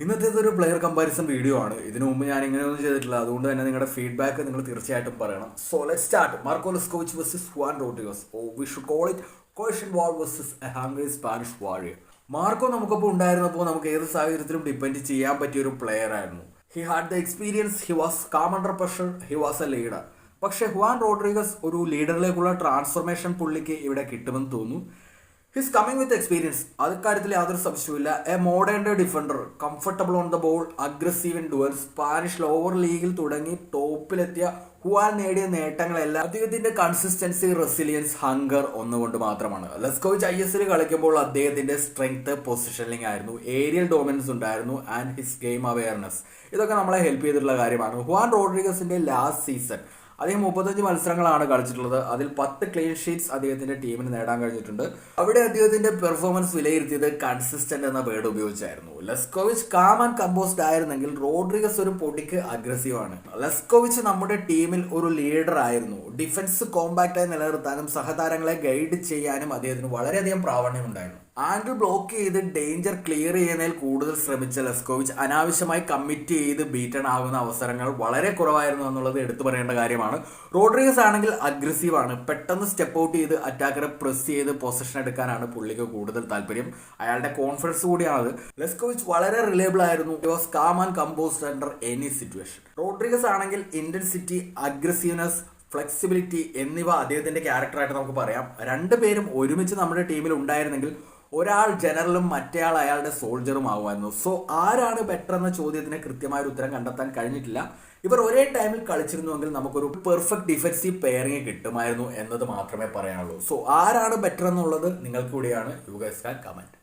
ഇന്നത്തേത് ഒരു player comparison video ആണ്. ഇതിനു മുമ്പ് ഞാൻ ഇങ്ങനെയൊന്നും ചെയ്തിട്ടില്ല. അതുകൊണ്ട് തന്നെ നിങ്ങളുടെ ഫീഡ്ബാക്ക് നിങ്ങൾ തീർച്ചയായിട്ടും പറയണം. So let start Marko Leskovic versus Juan Rodriguez oh we should call it caution wall versus a hungry Spanish warrior Marko നമുക്കിപ്പോൾ ഉണ്ടായിരുന്നപ്പോൾ നമുക്ക് ഏത് സാഹചര്യത്തിലും ഡിപ്പെൻഡ് ചെയ്യാൻ പറ്റിയ ഒരു പ്ലെയർ ആയിരുന്നു. He had the experience he was calm under pressure he was a leader പക്ഷേ ഹുവാൻ റോഡ്രിഗസ് ഒരു ലീഡറിലേക്കുള്ള ട്രാൻസ്ഫർമേഷൻ പുള്ളിക്ക് ഇവിടെ കിട്ടുമെന്ന് തോന്നുന്നു. ഹിസ് കമ്മിങ് വിത്ത് എക്സ്പീരിയൻസ് അക്കാര്യത്തിൽ യാതൊരു സംശയവുമില്ല. A modern defender comfortable on the ball aggressive in duel Spanish lower ലീഗിൽ തുടങ്ങി ടോപ്പിലെത്തിയ ഹുവാൻ നേടിയ നേട്ടങ്ങളെല്ലാം അദ്ദേഹത്തിന്റെ കൺസിസ്റ്റൻസി റെസിലിയൻസ് ഹങ്കർ ഒന്നുകൊണ്ട് മാത്രമാണ്. ലെസ്കോവിച്ച് ഐ എസ് എൽ കളിക്കുമ്പോൾ അദ്ദേഹത്തിന്റെ സ്ട്രെങ്ത് പൊസിഷനിങ് ആയിരുന്നു. ഏരിയൽ ഡോമിനൻസ് ഉണ്ടായിരുന്നു ആൻഡ് ഹിസ് ഗെയിം അവയർനെസ് ഇതൊക്കെ നമ്മളെ ഹെൽപ്പ് ചെയ്തിട്ടുള്ള കാര്യമാണ്. ഹുവാൻ റോഡ്രിഗസിന്റെ ലാസ്റ്റ് സീസൺ അദ്ദേഹം മുപ്പത്തഞ്ച് മത്സരങ്ങളാണ് കളിച്ചിട്ടുള്ളത്. അതിൽ പത്ത് ക്ലീൻ ഷീറ്റ്സ് അദ്ദേഹത്തിന്റെ ടീമിന് നേടാൻ കഴിഞ്ഞിട്ടുണ്ട്. അവിടെ അദ്ദേഹത്തിന്റെ പെർഫോമൻസ് വിലയിരുത്തിയത് കൺസിസ്റ്റന്റ് എന്ന വേർഡ് ഉപയോഗിച്ചായിരുന്നു. ലെസ്കോവിച്ച് കാം ആൻഡ് കമ്പോസ്ഡ് ആയിരുന്നെങ്കിൽ റോഡ്രിഗസ് ഒരു പൊടിക്ക് അഗ്രസീവ് ആണ്. ലെസ്കോവിച്ച് നമ്മുടെ ടീമിൽ ഒരു ലീഡർ ആയിരുന്നു. ഡിഫൻസ് കോമ്പാക്റ്റായി നിലനിർത്താനും സഹതാരങ്ങളെ ഗൈഡ് ചെയ്യാനും അദ്ദേഹത്തിന് വളരെയധികം പ്രാവണ്യം ഉണ്ടായിരുന്നു. ആംഗിൾ ബ്ലോക്ക് ചെയ്ത് ഡേഞ്ചർ ക്ലിയർ ചെയ്യുന്നതിൽ കൂടുതൽ ശ്രമിച്ച ലെസ്കോവിച്ച് അനാവശ്യമായി കമ്മിറ്റ് ചെയ്ത് ബീറ്റൺ ആകുന്ന അവസരങ്ങൾ വളരെ കുറവായിരുന്നു എന്നുള്ളത് എടുത്തു പറയേണ്ട കാര്യമാണ്. റോഡ്രിഗസ് ആണെങ്കിൽ അഗ്രസീവ് ആണ്. പെട്ടെന്ന് സ്റ്റെപ്പ് ഔട്ട് ചെയ്ത് അറ്റാക്കറെ പ്രസ് ചെയ്ത് പൊസിഷൻ എടുക്കാനാണ് പുള്ളിക്ക് കൂടുതൽ താല്പര്യം. അയാളുടെ കോൺഫിഡൻസ് കൂടിയാണ് ലെസ്കോവിച്ച് വളരെ റിലയബിൾ ആയിരുന്നു. Was calm and composed under any situation Rodriguez ആണെങ്കിൽ ഇന്റൻസിറ്റി അഗ്രസീവ്നെസ് ഫ്ലെക്സിബിലിറ്റി എന്നിവ അദ്ദേഹത്തിന്റെ ക്യാരക്ടറായിട്ട് നമുക്ക് പറയാം. രണ്ടുപേരും ഒരുമിച്ച് നമ്മുടെ ടീമിൽ ഉണ്ടായിരുന്നെങ്കിൽ ഒരാൾ ജനറലും മറ്റേയാൾ അയാളുടെ സോൾജറും ആകുമായിരുന്നു സോ ആരാണ് ബെറ്റർ എന്ന ചോദ്യത്തിന് കൃത്യമായ ഒരു ഉത്തരം കണ്ടെത്താൻ കഴിഞ്ഞിട്ടില്ല. ഇവർ ഒരേ ടൈമിൽ കളിച്ചിരുന്നുവെങ്കിൽ നമുക്കൊരു പെർഫെക്റ്റ് ഡിഫൻസീവ് പെയറിംഗ് കിട്ടുമായിരുന്നു എന്നത് മാത്രമേ പറയാനുള്ളൂ. സോ ആരാണ് ബെറ്റർ എന്നുള്ളത് നിങ്ങൾക്ക് കൂടിയാണ് യു ഗൈസ് കാൻ കമന്റ്